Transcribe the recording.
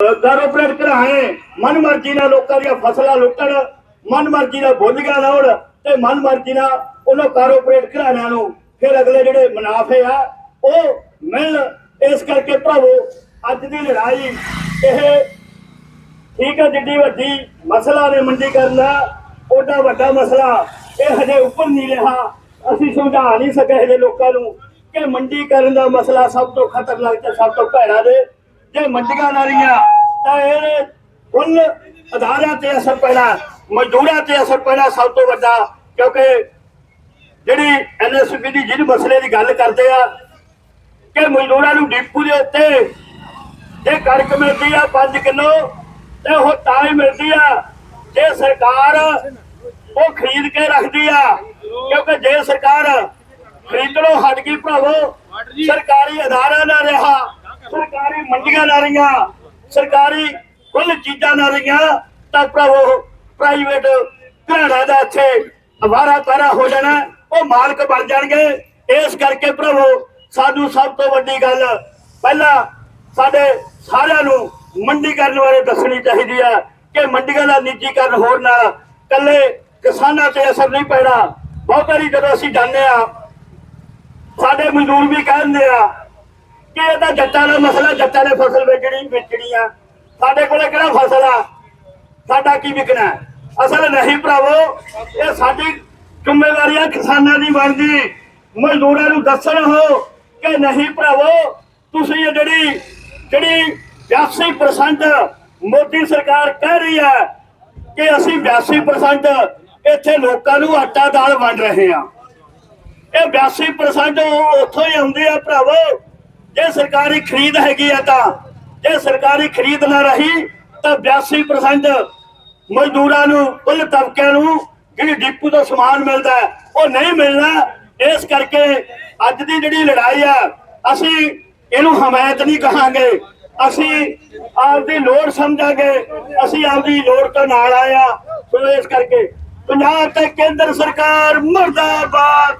Corporate ਘਰਾਣੇ ਮਨਮਰਜ਼ੀ ਨਾਲ ਲੋਕਾਂ ਦੀਆਂ ਫਸਲਾਂ ਲੁੱਟਣ, ਮਨਮਰਜ਼ੀ ਨਾਲ ਬੋਲੀਆਂ ਲਾਉਣ ਤੇ ਮਨਮਰਜ਼ੀ ਨਾਲ ਉਹਨਾਂ ਕਾਰਪੋਰੇਟ ਘਰਾਣਿਆਂ ਨੂੰ ਫਿਰ ਅਗਲੇ ਜਿਹੜੇ ਮੁਨਾਫੇ ਆ, ਉਹ ਮਿਲਣ। ਇਸ ਕਰਕੇ ਭਰਾਵੋ, ਅੱਜ ਦੀ ਲੜਾਈ ਇਹ ਠੀਕ ਹੈ ਜਿੱਡੀ ਵੱਡੀ ਮਸਲਾ ਨੇ ਮੰਡੀਕਰਨ ਦਾ ਓਡਾ ਵੱਡਾ ਮਸਲਾ ਇਹ ਹਜੇ ਉੱਪਰ ਨਹੀਂ ਰਿਹਾ। ਅਸੀਂ ਸਮਝਾ ਨਹੀਂ ਸਕੇ ਹਜੇ ਲੋਕਾਂ ਨੂੰ ਕਿ ਮੰਡੀਕਰਨ ਦਾ ਮਸਲਾ ਸਭ ਤੋਂ ਖਤਰਨਾਕ ਤੇ ਸਭ ਤੋਂ ਭੈੜਾ ਦੇ। ਜੇ ਮੰਡੀਆਂ ਨਾ ਰਹੀਆਂ ਤਾਂ ਇਹ ਕੁੱਲ ਅਦਾਰਿਆਂ ਤੇ ਅਸਰ ਪੈਣਾ ਮਜ਼ਦੂਰਾਂ ਤੇ ਅਸਰ ਪੈਣਾ ਸਭ ਤੋਂ ਵੱਡਾ ਕਿਉਂਕਿ ਜਿਹੜੀ ਐਨਐਸਪੀ ਦੀ ਜਿਹੜੇ ਮਸਲੇ ਦੀ ਗੱਲ ਕਰਦੇ ਆ ਕਿ ਮਜ਼ਦੂਰਾਂ ਨੂੰ ਡਿਪੂ ਦੇ ਉੱਤੇ ਜੇ ਕਣਕ ਮਿਲਦੀ ਆ 5 ਕਿਲੋ ਤੇ ਉਹ ਤਾਂ ਹੀ ਮਿਲਦੀ ਆ ਜੇ ਸਰਕਾਰ ਉਹ ਖਰੀਦ ਕੇ ਰੱਖਦੀ ਆ ਕਿਉਂਕਿ ਜੇ ਸਰਕਾਰ ਖਰੀਦਣੋਂ ਹਟ ਗਈ ਭਰਾਵੋ ਸਰਕਾਰੀ ਅਦਾਰਾ ਨਾ ਰਿਹਾ। ਸਰਕਾਰੀ ਮੰਡੀਆਂ ਨਾ ਰਹੀਆਂ, ਸਰਕਾਰੀ ਕੁੱਲ ਚੀਜ਼ਾਂ ਨਾ ਰਹੀਆਂ, ਤਾਂ ਭਰਾਵੋ ਪ੍ਰਾਈਵੇਟ ਘਰਾਣਾ ਦਾ ਇੱਥੇ ਅਵਾਰਾ ਤਾਰਾ ਹੋ ਜਾਣਾ, ਉਹ ਮਾਲਕ ਬਣ ਜਾਣਗੇ। ਇਸ ਕਰਕੇ ਭਰਾਵੋ, ਸਾਨੂੰ ਸਭ ਤੋਂ ਵੱਡੀ ਗੱਲ, ਪਹਿਲਾਂ ਸਾਡੇ ਸਾਰਿਆਂ ਨੂੰ ਮੰਡੀਕਰਨ ਬਾਰੇ ਦੱਸਣੀ ਚਾਹੀਦੀ ਹੈ ਕਿ ਮੰਡੀਆਂ ਦਾ ਨਿੱਜੀਕਰਨ ਹੋਣ ਨਾਲ ਕੱਲੇ ਕਿਸਾਨਾਂ ਤੇ ਅਸਰ ਨਹੀਂ ਪੈਣਾ। ਬਹੁਤ ਵਾਰੀ ਜਦੋਂ ਅਸੀਂ ਜਾਂਦੇ ਆ ਸਾਡੇ ਮਜ਼ਦੂਰ ਵੀ ਕਹਿੰਦੇ ਆ ਕਿ ਇਹ ਤਾਂ ਜੱਟਾਂ ਦਾ ਮਸਲਾ, ਜੱਟਾਂ ਨੇ ਫਸਲ ਵੇਚਣੀ ਵੇਚਣੀ ਆ। ਸਾਡੇ ਕੋਲੇ ਕਿਹੜਾ ਫਸਲ ਆ? ਸਾਡਾ ਕੀ ਵਿਕਣਾ ਅਸਲ ਨਹੀਂ ਭਰਾਵੋ, ਇਹ ਸਾਡੀ ਜ਼ਿੰਮੇਵਾਰੀ ਆ ਕਿਸਾਨਾਂ ਦੀ ਬਣਦੀ। ਮਜ਼ਦੂਰਾਂ ਨੂੰ ਦੱਸਣ ਹੋ ਕਿ ਨਹੀਂ ਭਰਾਵੋ, ਤੁਸੀਂ ਇਹ ਜਿਹੜੀ ਜਿਹੜੀ 82% ਮੋਦੀ ਸਰਕਾਰ ਕਹਿ ਰਹੀ ਹੈ ਕਿ ਅਸੀਂ 82% ਇੱਥੇ ਲੋਕਾਂ ਨੂੰ ਆਟਾ ਦਾਲ ਵੰਡ ਰਹੇ ਹਾਂ। ਇਹ 82% ਉੱਥੋਂ ਹੀ ਆਉਂਦੇ ਆ ਭਰਾਵੋ ਜੇ ਸਰਕਾਰੀ ਖਰੀਦ ਹੈਗੀ ਆ ਤਾਂ, ਜੇ ਸਰਕਾਰੀ ਖਰੀਦ ਨਾ ਰਹੀ ਤਾਂ 82% ਮਜ਼ਦੂਰਾਂ ਨੂੰ, ਕੁੱਲ ਤਬਕਿਆਂ ਨੂੰ ਜਿਹੜੀ ਡਿਪੂ ਤੋਂ ਸਮਾਨ ਮਿਲਦਾ ਉਹ ਨਹੀਂ ਮਿਲਣਾ ਇਸ ਕਰਕੇ ਅੱਜ ਦੀ ਜਿਹੜੀ ਲੜਾਈ ਆ, ਅਸੀਂ ਇਹਨੂੰ ਹਮਾਇਤ ਨਹੀਂ ਕਹਾਂਗੇ। ਅਸੀਂ ਆਪਦੀ ਲੋੜ ਸਮਝਾਂਗੇ। ਅਸੀਂ ਆਪਦੀ ਲੋੜ ਤੋਂ ਨਾਲ ਆਇਆ ਸੋ ਇਸ ਕਰਕੇ ਪੰਜਾਬ ਤੇ ਕੇਂਦਰ ਸਰਕਾਰ ਮਰਦਾਬਾਦ।